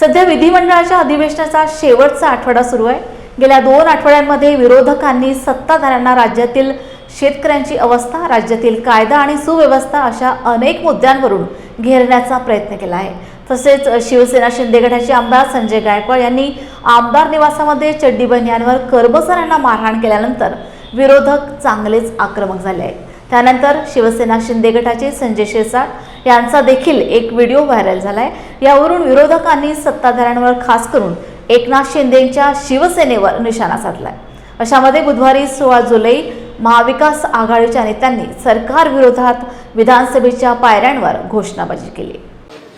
सध्या विधिमंडळाच्या अधिवेशनाचा शेवटचा आठवडा सुरू आहे. गेल्या दोन आठवड्यांमध्ये विरोधकांनी सत्ताधाऱ्यांना राज्यातील शेतकऱ्यांची अवस्था राज्यातील कायदा आणि सुव्यवस्था अशा अनेक मुद्द्यांवरून घेरण्याचा प्रयत्न केला आहे. तसेच शिवसेना शिंदे गटाचे आमदार संजय गायकवाड यांनी आमदार निवासामध्ये चड्डी बनियांवर कर्मचाऱ्यांना मारहाण केल्यानंतर विरोधक चांगलेच आक्रमक झाले आहेत. त्यानंतर शिवसेना शिंदे गटाचे संजय शिरसाट यांचा देखील एक व्हिडिओ व्हायरल झाला आहे यावरून विरोधकांनी सत्ताधाऱ्यांवर खास करून एकनाथ शिंदेच्या शिवसेनेवर निशाणा साधलाय. अशामध्ये बुधवारी सोळा जुलै महाविकास आघाडीच्या नेत्यांनी सरकार विरोधात विधानसभेच्या पायऱ्यांवर घोषणाबाजी केली.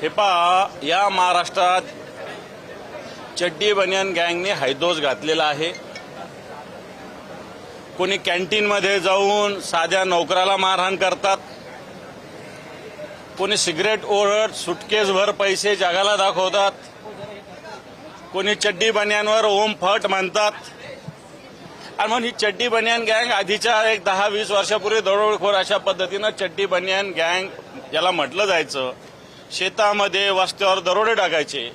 हे पहा या महाराष्ट्रात चड्डी बनियन गँगने हैदोस घातलेला आहे. कोणी कॅन्टीनमध्ये जाऊन साध्या नोकराला मारहाण करतात. कोणी सिगरेट ओढत सुटकेसभर पैसे जगाला दाखवतात. कोणी चड्डी बन्यांवर ओम फट म्हणतात आणि म्हणून ही चड्डी बनियान गँग आधीच्या एक दहा वीस वर्षापूर्वी दरोडखोर अशा पद्धतीनं चड्डी बनियान गँग याला म्हटलं जायचं. शेतामध्ये वस्त्यावर दरोडे टाकायचे.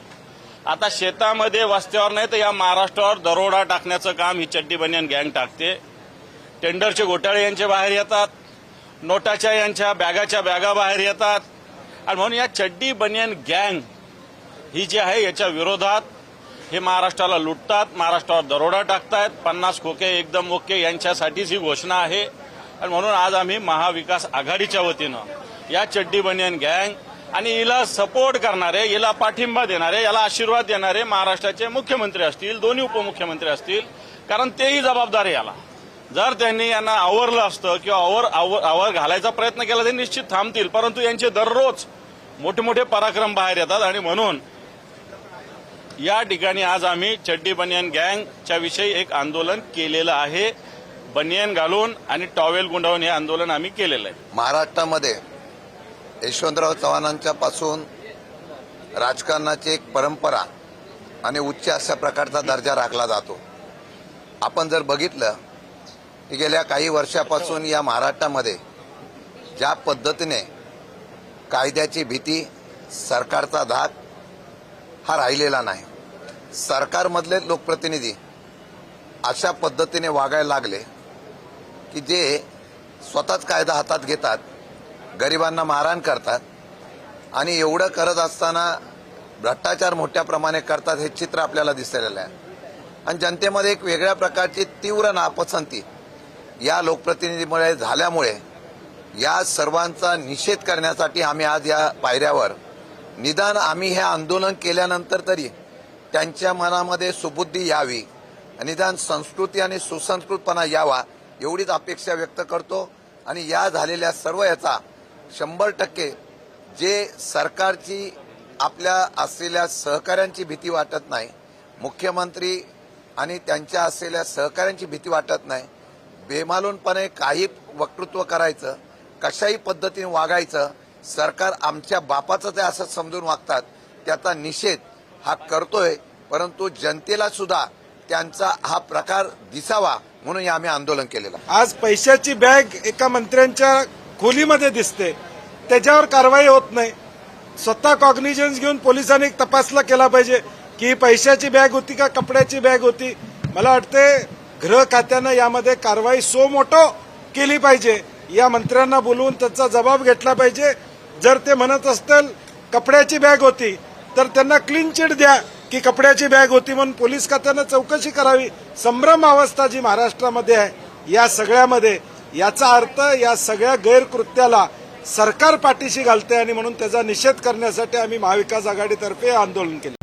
आता शेतामध्ये वस्त्यावर नाही तर या महाराष्ट्रावर दरोडा टाकण्याचं काम ही चड्डी बनियान गँग टाकते. टेंडरचे घोटाळे यांचे बाहेर येतात. नोटाच्या यांच्या बॅगाच्या बॅगा बाहेर येतात. आणि म्हणून या चड्डी बनियन गँग ही जी आहे याच्या विरोधात हे महाराष्ट्राला लुटतात महाराष्ट्रावर दरोडा टाकतायत. पन्नास खोके एकदम ओके यांच्यासाठीच ही घोषणा आहे. आणि म्हणून आज आम्ही महाविकास आघाडीच्या वतीनं या चड्डी बनियन गँग आणि हिला सपोर्ट करणारे हिला पाठिंबा देणारे याला आशीर्वाद देणारे महाराष्ट्राचे मुख्यमंत्री असतील दोन्ही उपमुख्यमंत्री असतील कारण तेही जबाबदार याला. जर त्यांनी यांना आवरलं असतं किंवा आवर आवर आवर घालायचा प्रयत्न केला ते निश्चित थांबतील. परंतु यांचे दररोज मोठे मोठे पराक्रम बाहेर येतात आणि म्हणून या ठिकाणी आज आम्ही चड्डी बनियन गँगच्या विषयी एक आंदोलन केलेलं आहे. बनियन घालून आणि टॉवेल गुंडावून हे आंदोलन आम्ही केलेलं आहे. महाराष्ट्रामध्ये यशवंतराव चव्हाणांच्या पासून राजकारणाची एक परंपरा आणि उच्च अशा प्रकारचा दर्जा राखला जातो. आपण जर बघितलं की गेल्या काही वर्षापासून या महाराष्ट्रामध्ये ज्या पद्धतीने कायद्याची भीती सरकारचा धाक हा राहिलेला नाही. सरकारमधले लोकप्रतिनिधी अशा पद्धतीने वागायला लागले की जे स्वतःच कायदा हातात घेतात गरिबांना मारहाण करतात आणि एवढं करत असताना भ्रष्टाचार मोठ्या प्रमाणे करतात हे चित्र आपल्याला दिसलेलं आहे. आणि जनतेमध्ये एक वेगळ्या प्रकारची तीव्र नापसंती या लोकप्रतिनिधीमुळे झाल्यामुळे या सर्वांचा निषेध करण्यासाठी आम्ही आज या पायऱ्यावर निदान आम्ही हे आंदोलन केल्यानंतर तरी त्यांच्या मनामध्ये सुबुद्धी यावी निदान संस्कृती आणि सुसंस्कृतपणा यावा एवढीच अपेक्षा व्यक्त करतो. आणि या झालेल्या सर्व याचा शंभर टक्के जे सरकारची आपल्या असलेल्या सहकाऱ्यांची भीती वाटत नाही मुख्यमंत्री आणि त्यांच्या असलेल्या सहकाऱ्यांची भीती वाटत नाही बेमालूनपणे काही वक्तृत्व करायचं कशाही पद्धतीने वागायचं सरकार आमच्या बापाचंच आहे असं समजून वागतात त्याचा निषेध हा करतोय परंतु जनतेला सुद्धा त्यांचा हा प्रकार दिसावा म्हणून आम्ही आंदोलन केलेलं आज पैशाची बॅग एका मंत्र्यांच्या खोलीमध्ये दिसते. त्याच्यावर कारवाई होत नाही. स्वतः कॉग्निजन्स घेऊन पोलिसांनी तपासला केला पाहिजे की पैशाची बॅग होती का कपड्याची बॅग होती. मला वाटते गृह खात्यानं यामध्ये कारवाई सो मोठो केली पाहिजे. या मंत्र्यांना बोलवून त्याचा जबाब घेतला पाहिजे. जर ते म्हणत असतील कपड्याची बॅग होती तर त्यांना क्लीन चिट द्या की कपड्याची बॅग होती म्हणून पोलीस खात्यानं चौकशी करावी. संभ्रम अवस्था जी महाराष्ट्रामध्ये आहे या सगळ्यामध्ये याचा अर्थ या सगळ्या गैरकृत्याला सरकार पाठीशी घालते आणि म्हणून त्याचा निषेध करण्यासाठी आम्ही महाविकास आघाडीतर्फे आंदोलन केले.